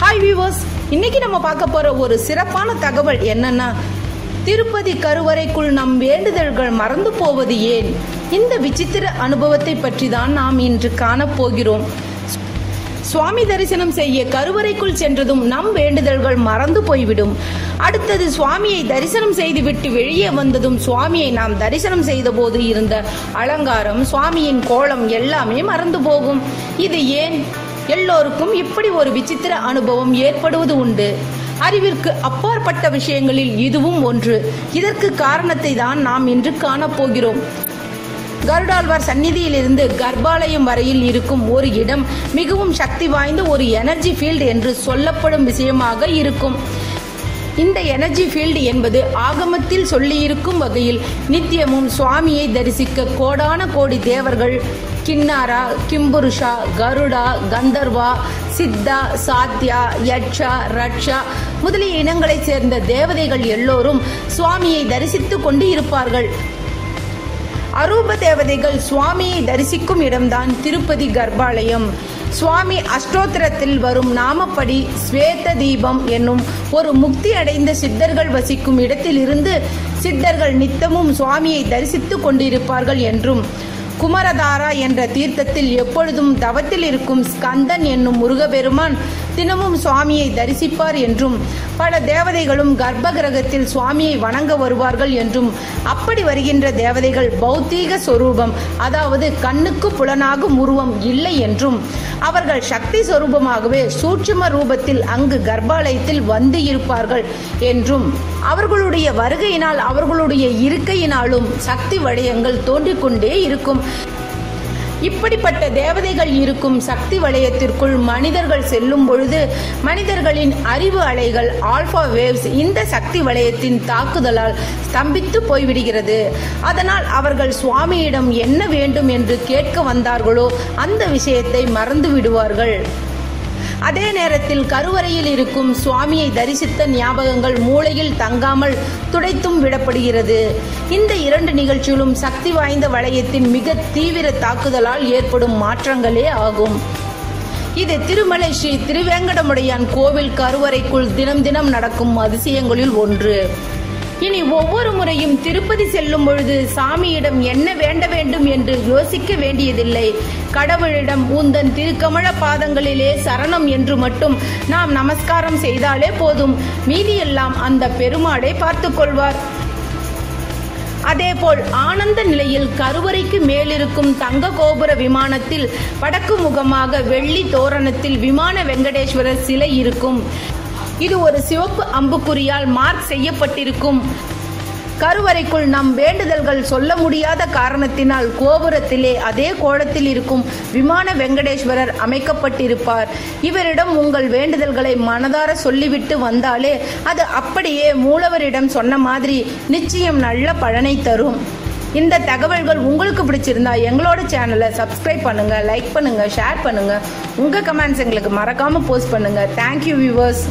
Hi viewers இன்னைக்கு நம்ம பார்க்க போற ஒரு சிறப்பான தகவல் என்னன்னா திருப்பதி கருவறைக்குள் நம் வேண்டுதல்கள் மறந்து போவது ஏன்? இந்த விசித்திர அனுபவத்தை பற்றி தான் நாம் இன்று காணப் போகிறோம் சுவாமி தரிசனம் செய்ய கருவறைக்குள் சென்றதும் நம் வேண்டுதல்கள் மறந்து போய்விடும். அடுத்தது சுவாமியை தரிசனம் செய்துவிட்டு வெளியே வந்ததும் சுவாமியை நாம் தரிசனம் செய்தபோது இருந்த அலங்காரம் சுவாமியின் கோலம் எல்லாமே மறந்து போகும். இது ஏன்? எல்லோருக்கும் இப்படி ஒரு விசித்திர அனுபவம் ஏற்படுவது உண்டு. அறிவிற்கு அப்பாற்பட்ட விஷயங்களில் இதுவும் ஒன்று. இதற்கு காரணத்தை தான் நாம் இன்று காணப்போகிறோம் கருடாழ்வார் சந்நிதியிலிருந்து கர்ப்பாலயம் வரையில் இருக்கும் ஒரு இடம் மிகவும் சக்தி வாய்ந்த ஒரு எனர்ஜி ஃபீல்டு என்று சொல்லப்படும் விஷயமாக இருக்கும். இந்த எனர்ஜி ஃபீல்டு என்பது ஆகமத்தில் சொல்லியிருக்கும் வகையில் நித்தியமும் சுவாமியை தரிசிக்க கோடான கோடி தேவர்கள் கின்னாரா கிம்புருஷா கருடா கந்தர்வா சித்தா சாத்யா யட்சா ரட்சா முதலிய இனங்களைச் சேர்ந்த தேவதைகள் எல்லோரும் சுவாமியை தரிசித்துக் கொண்டு இருப்பார்கள் அரூப தேவதைகள் சுவாமியை தரிசிக்கும் இடம்தான் திருப்பதி கர்ப்பாலயம். சுவாமி அஷ்டோத்திரத்தில் வரும் நாமப்படி ஸ்வேத தீபம் என்னும் ஒரு முக்தி அடைந்த சித்தர்கள் வசிக்கும் இடத்திலிருந்து சித்தர்கள் நித்தமும் சுவாமியை தரிசித்துக் கொண்டிருப்பார்கள் என்றும் குமரதாரா என்ற தீர்த்தத்தில் எப்பொழுதும் தவத்தில் இருக்கும் ஸ்கந்தன் என்னும் முருகபெருமான் தினமும் சுவாமியை தரிசிப்பார் என்றும் பல தேவதைகளும் கர்ப்ப கிரகத்தில் சுவாமியை வணங்க வருவார்கள் என்றும் அப்படி வருகின்ற தேவதைகள் பௌத்தீக சொரூபம் அதாவது கண்ணுக்கு புலனாகும் உருவம் இல்லை என்றும் அவர்கள் சக்தி சொரூபமாகவே சூட்சும ரூபத்தில் அங்கு கர்ப்பாலயத்தில் வந்து இருப்பார்கள் என்றும் அவர்களுடைய வருகையினால் அவர்களுடைய இருக்கையினாலும் சக்தி வளையங்கள் தோன்றிக் கொண்டே இருக்கும் இப்படிப்பட்ட தேவதைகள் இருக்கும் சக்தி வளையத்திற்குள் மனிதர்கள் செல்லும் பொழுது மனிதர்களின் அறிவு அலைகள் ஆல்பா வேவ்ஸ் இந்த சக்தி வளையத்தின் தாக்குதலால் ஸ்தம்பித்து போய்விடுகிறது. அதனால் அவர்கள் சுவாமியிடம் என்ன வேண்டும் என்று கேட்க வந்தார்களோ அந்த விஷயத்தை மறந்து விடுவார்கள் அதே நேரத்தில் கருவறையில் இருக்கும் சுவாமியை தரிசித்த ஞாபகங்கள் மூளையில் தங்காமல் துடைத்தும் விடப்படுகிறது. இந்த இரண்டு நிகழ்ச்சிகளும் சக்தி வாய்ந்த வளையத்தின் மிக தீவிர தாக்குதலால் ஏற்படும் மாற்றங்களே ஆகும். இது திருமலை ஸ்ரீ திருவேங்கடமுடையான் கோவில் கருவறைக்குள் தினம் தினம் நடக்கும் அதிசயங்களில் ஒன்று. இனி ஒவ்வொரு முறையும் திருப்பதி செல்லும் பொழுது சாமியிடம் என்ன வேண்ட வேண்டும் என்று யோசிக்க வேண்டியதில்லை. கடவுளிடம் உந்தன் திருக்கமல பாதங்களிலே சரணம் என்று மட்டும் நாம் நமஸ்காரம் செய்தாலே போதும். மீதியெல்லாம் அந்த பெருமாளை பார்த்து கொள்வார். அதேபோல் ஆனந்த நிலையில் கருவறைக்கு மேலிருக்கும் தங்க கோபுர விமானத்தில் வடக்கு முகமாக வெள்ளி தோரணத்தில் விமான வெங்கடேஸ்வரர் சிலை இருக்கும். இது ஒரு சிவப்பு அம்புக்குறியால் மார்க் செய்யப்பட்டிருக்கும். கருவறைக்குள் நம் வேண்டுதல்கள் சொல்ல முடியாத காரணத்தினால் கோபுரத்திலே அதே கோலத்தில் இருக்கும் விமான வெங்கடேஸ்வரர் அமைக்கப்பட்டிருப்பார். இவரிடம் உங்கள் வேண்டுதல்களை மனதார சொல்லிவிட்டு வந்தாலே அது அப்படியே மூலவரிடம் சொன்ன மாதிரி நிச்சயம் நல்ல பலனை தரும். இந்த தகவல்கள் உங்களுக்கு பிடிச்சிருந்தா எங்களோட சேனலை சப்ஸ்கிரைப் பண்ணுங்க லைக் பண்ணுங்க ஷேர் பண்ணுங்க. உங்க கமெண்ட்ஸ் எங்களுக்கு மறக்காம போஸ்ட் பண்ணுங்க. Thank you viewers